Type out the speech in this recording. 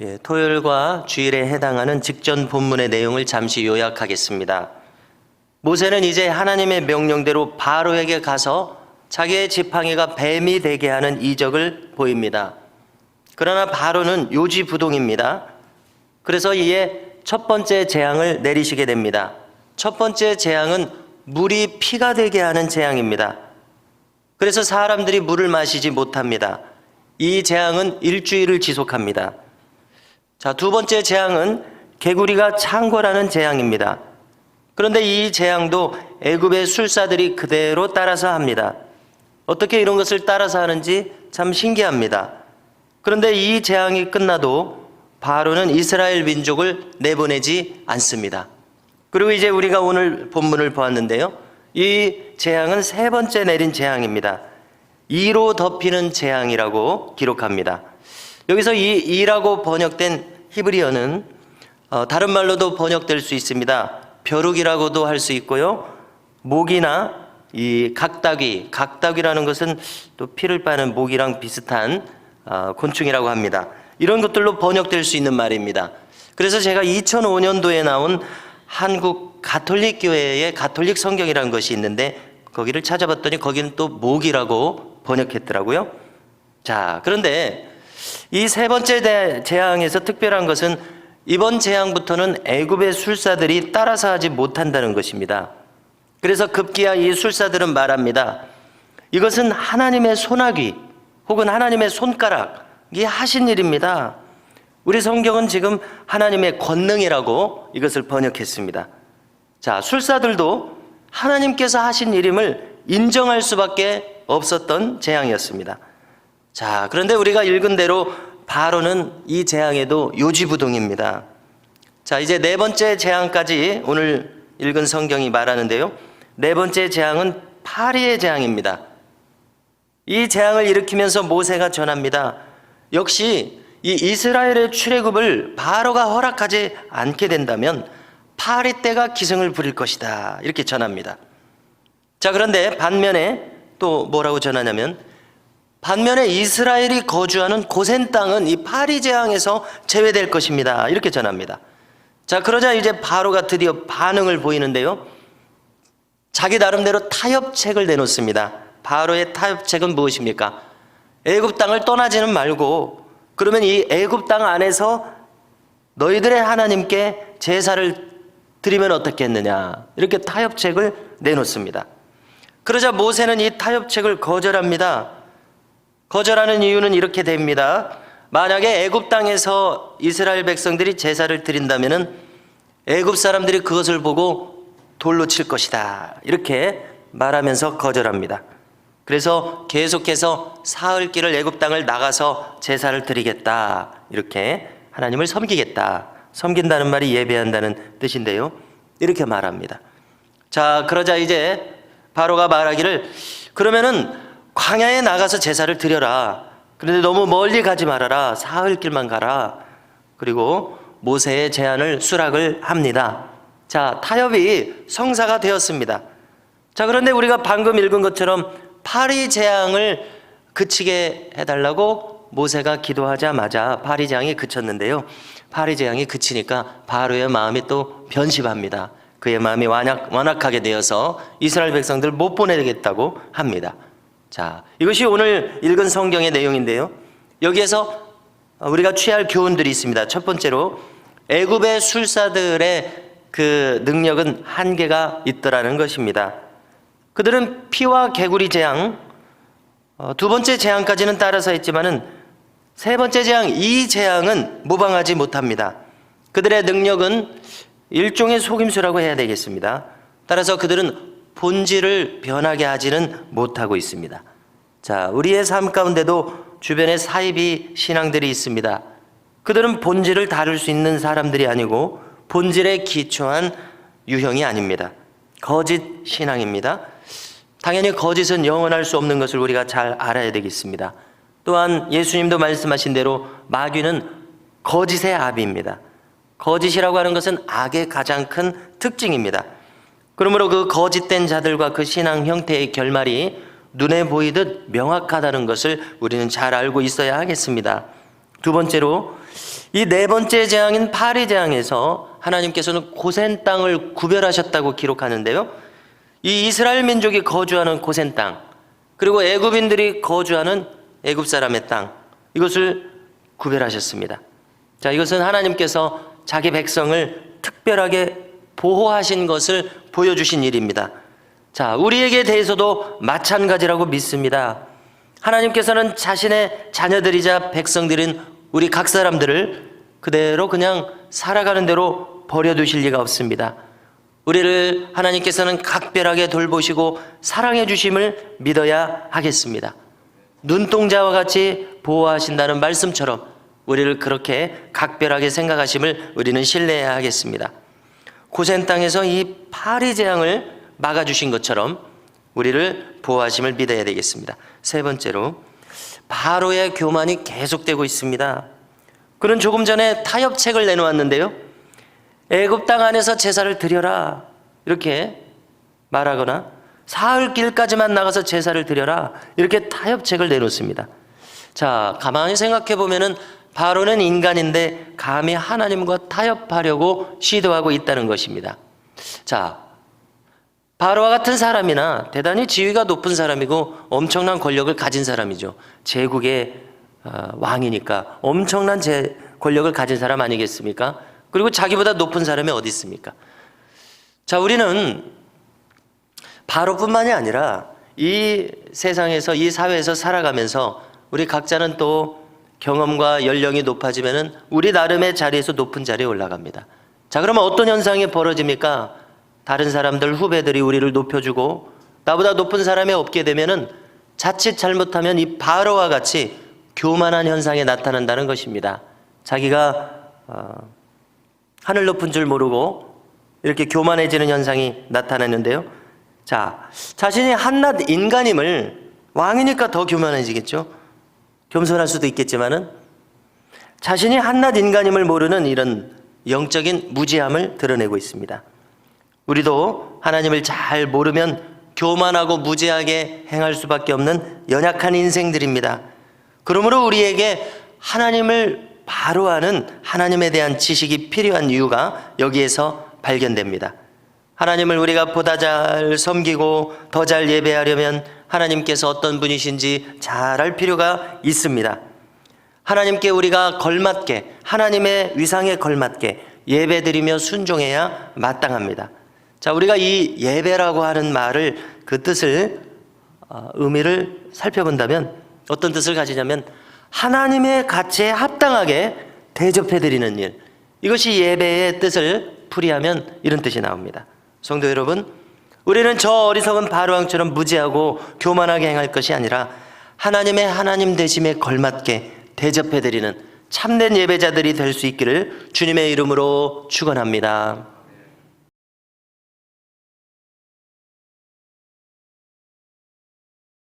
예, 토요일과 주일에 해당하는 직전 본문의 내용을 잠시 요약하겠습니다. 모세는 이제 하나님의 명령대로 바로에게 가서 자기의 지팡이가 뱀이 되게 하는 이적을 보입니다. 그러나 바로는 요지부동입니다. 그래서 이에 첫 번째 재앙을 내리시게 됩니다. 첫 번째 재앙은 물이 피가 되게 하는 재앙입니다. 그래서 사람들이 물을 마시지 못합니다. 이 재앙은 일주일을 지속합니다. 자, 두 번째 재앙은 개구리가 창궐하는 재앙입니다. 그런데 이 재앙도 애굽의 술사들이 그대로 따라서 합니다. 어떻게 이런 것을 따라서 하는지 참 신기합니다. 그런데 이 재앙이 끝나도 바로는 이스라엘 민족을 내보내지 않습니다. 그리고 이제 우리가 오늘 본문을 보았는데요. 이 재앙은 세 번째 내린 재앙입니다. 이로 덮이는 재앙이라고 기록합니다. 여기서 이 이라고 번역된 히브리어는 어, 다른 말로도 번역될 수 있습니다. 벼룩이라고도 할 수 있고요. 목이나 이 각다귀, 각다귀라는 것은 또 피를 빠는 목이랑 비슷한 어, 곤충이라고 합니다. 이런 것들로 번역될 수 있는 말입니다. 그래서 제가 2005년도에 나온 한국 가톨릭 교회의 가톨릭 성경이라는 것이 있는데 거기를 찾아봤더니 거기는 또 목이라고 번역했더라고요. 자, 그런데 이 세 번째 대- 재앙에서 특별한 것은 이번 재앙부터는 애굽의 술사들이 따라서 하지 못한다는 것입니다. 그래서 급기야 이 술사들은 말합니다. 이것은 하나님의 손아귀 혹은 하나님의 손가락이 하신 일입니다. 우리 성경은 지금 하나님의 권능이라고 이것을 번역했습니다. 자, 술사들도 하나님께서 하신 일임을 인정할 수밖에 없었던 재앙이었습니다. 자, 그런데 우리가 읽은 대로 바로는 이 재앙에도 요지부동입니다. 자, 이제 네 번째 재앙까지 오늘 읽은 성경이 말하는데요. 네 번째 재앙은 파리의 재앙입니다. 이 재앙을 일으키면서 모세가 전합니다. 역시 이 이스라엘의 출애굽을 바로가 허락하지 않게 된다면 파리 때가 기승을 부릴 것이다. 이렇게 전합니다. 자, 그런데 반면에 또 뭐라고 전하냐면 반면에 이스라엘이 거주하는 고센 땅은 이 파리 재앙에서 제외될 것입니다. 이렇게 전합니다. 자, 그러자 이제 바로가 드디어 반응을 보이는데요. 자기 나름대로 타협책을 내놓습니다. 바로의 타협책은 무엇입니까? 애굽 땅을 떠나지는 말고 그러면 이 애굽 땅 안에서 너희들의 하나님께 제사를 드리면 어떻겠느냐 이렇게 타협책을 내놓습니다. 그러자 모세는 이 타협책을 거절합니다. 거절하는 이유는 이렇게 됩니다. 만약에 애굽 땅에서 이스라엘 백성들이 제사를 드린다면은 애굽 사람들이 그것을 보고 돌로 칠 것이다. 이렇게 말하면서 거절합니다. 그래서 계속해서 사흘 길을 애굽 땅을 나가서 제사를 드리겠다. 이렇게 하나님을 섬기겠다. 섬긴다는 말이 예배한다는 뜻인데요. 이렇게 말합니다. 자, 그러자 이제 바로가 말하기를 그러면은 광야에 나가서 제사를 드려라. 그런데 너무 멀리 가지 말아라. 사흘 길만 가라. 그리고 모세의 제안을 수락을 합니다. 자, 타협이 성사가 되었습니다. 자, 그런데 우리가 방금 읽은 것처럼 파리 재앙을 그치게 해달라고 모세가 기도하자마자 파리 재앙이 그쳤는데요. 파리 재앙이 그치니까 바로의 마음이 또 변심합니다. 그의 마음이 완악, 완악하게 되어서 이스라엘 백성들 못 보내겠다고 합니다. 자, 이것이 오늘 읽은 성경의 내용인데요. 여기에서 우리가 취할 교훈들이 있습니다. 첫 번째로 애굽의 술사들의 그 능력은 한계가 있더라는 것입니다. 그들은 피와 개구리 재앙, 어, 두 번째 재앙까지는 따라서 했지만은 세 번째 재앙, 이 재앙은 모방하지 못합니다. 그들의 능력은 일종의 속임수라고 해야 되겠습니다. 따라서 그들은 본질을 변하게 하지는 못하고 있습니다. 자, 우리의 삶 가운데도 주변에 사이비 신앙들이 있습니다. 그들은 본질을 다룰 수 있는 사람들이 아니고 본질에 기초한 유형이 아닙니다. 거짓 신앙입니다. 당연히 거짓은 영원할 수 없는 것을 우리가 잘 알아야 되겠습니다. 또한 예수님도 말씀하신 대로 마귀는 거짓의 아비입니다. 거짓이라고 하는 것은 악의 가장 큰 특징입니다. 그러므로 그 거짓된 자들과 그 신앙 형태의 결말이 눈에 보이듯 명확하다는 것을 우리는 잘 알고 있어야 하겠습니다. 두 번째로 이 네 번째 재앙인 파리 재앙에서 하나님께서는 고센 땅을 구별하셨다고 기록하는데요. 이 이스라엘 민족이 거주하는 고센 땅 그리고 애굽인들이 거주하는 애굽 사람의 땅 이것을 구별하셨습니다. 자, 이것은 하나님께서 자기 백성을 특별하게 보호하신 것을 보여주신 일입니다. 자, 우리에게 대해서도 마찬가지라고 믿습니다. 하나님께서는 자신의 자녀들이자 백성들인 우리 각 사람들을 그대로 그냥 살아가는 대로 버려두실 리가 없습니다. 우리를 하나님께서는 각별하게 돌보시고 사랑해 주심을 믿어야 하겠습니다. 눈동자와 같이 보호하신다는 말씀처럼 우리를 그렇게 각별하게 생각하심을 우리는 신뢰해야 하겠습니다. 고센 땅에서 이 파리 재앙을 막아주신 것처럼 우리를 보호하심을 믿어야 되겠습니다. 세 번째로 바로의 교만이 계속되고 있습니다. 그는 조금 전에 타협책을 내놓았는데요. 애굽 땅 안에서 제사를 드려라 이렇게 말하거나 사흘 길까지만 나가서 제사를 드려라 이렇게 타협책을 내놓습니다. 자 가만히 생각해 보면은 바로는 인간인데 감히 하나님과 타협하려고 시도하고 있다는 것입니다. 자 바로와 같은 사람이나 대단히 지위가 높은 사람이고 엄청난 권력을 가진 사람이죠. 제국의 어, 왕이니까 엄청난 제 권력을 가진 사람 아니겠습니까? 그리고 자기보다 높은 사람이 어디 있습니까? 자, 우리는 바로뿐만이 아니라 이 세상에서 이 사회에서 살아가면서 우리 각자는 또 경험과 연령이 높아지면은 우리 나름의 자리에서 높은 자리에 올라갑니다. 자, 그러면 어떤 현상이 벌어집니까? 다른 사람들 후배들이 우리를 높여주고 나보다 높은 사람이 없게 되면은 자칫 잘못하면 이 바로와 같이 교만한 현상이 나타난다는 것입니다. 자기가 어, 하늘 높은 줄 모르고 이렇게 교만해지는 현상이 나타나는데요. 자, 자신이 한낱 인간임을 왕이니까 더 교만해지겠죠. 겸손할 수도 있겠지만은 자신이 한낱 인간임을 모르는 이런 영적인 무지함을 드러내고 있습니다. 우리도 하나님을 잘 모르면 교만하고 무지하게 행할 수밖에 없는 연약한 인생들입니다. 그러므로 우리에게 하나님을 바로 아는 하나님에 대한 지식이 필요한 이유가 여기에서 발견됩니다. 하나님을 우리가 보다 잘 섬기고 더 잘 예배하려면 하나님께서 어떤 분이신지 잘 알 필요가 있습니다. 하나님께 우리가 걸맞게 하나님의 위상에 걸맞게 예배드리며 순종해야 마땅합니다. 자, 우리가 이 예배라고 하는 말을 그 뜻을 어, 의미를 살펴본다면 어떤 뜻을 가지냐면 하나님의 가치에 합당하게 대접해 드리는 일. 이것이 예배의 뜻을 풀이하면 이런 뜻이 나옵니다. 성도 여러분, 우리는 저 어리석은 바로왕처럼 무지하고 교만하게 행할 것이 아니라 하나님의 하나님 되심에 걸맞게 대접해 드리는 참된 예배자들이 될 수 있기를 주님의 이름으로 축원합니다.